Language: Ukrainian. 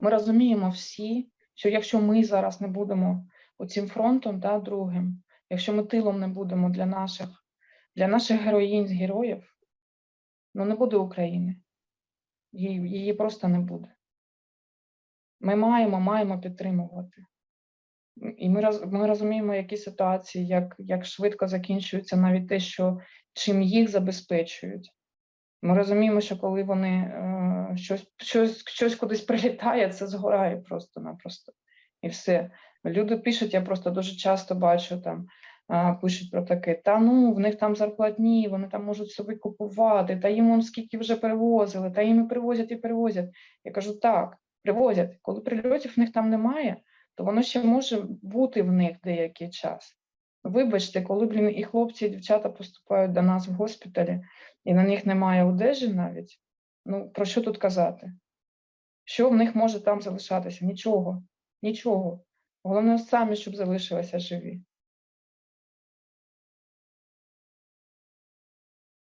Ми розуміємо всі, що якщо ми зараз не будемо оцим фронтом, да, другим, якщо ми тилом не будемо для наших, для наших героїнь, героїв, ну не буде України. Її, її просто не буде. Ми маємо, маємо підтримувати. І ми, роз, ми розуміємо, які ситуації, як, як швидко закінчується навіть те, що чим їх забезпечують. Ми розуміємо, що коли вони е, щось, щось, щось кудись прилітає, це згорає просто-напросто. І все. Люди пишуть, я просто дуже часто бачу там, пишуть про таке: та ну, в них там зарплатні, вони там можуть собі купувати, та їм он скільки вже перевозили, та їм і привозять і привозять. Я кажу, так, привозять. Коли прильотів в них там немає, то воно ще може бути в них деякий час. Вибачте, коли блін, і хлопці, і дівчата поступають до нас в госпіталі, і на них немає одежі навіть. Ну про що тут казати? Що в них може там залишатися? Нічого, нічого. Головне самі, щоб залишилися живі.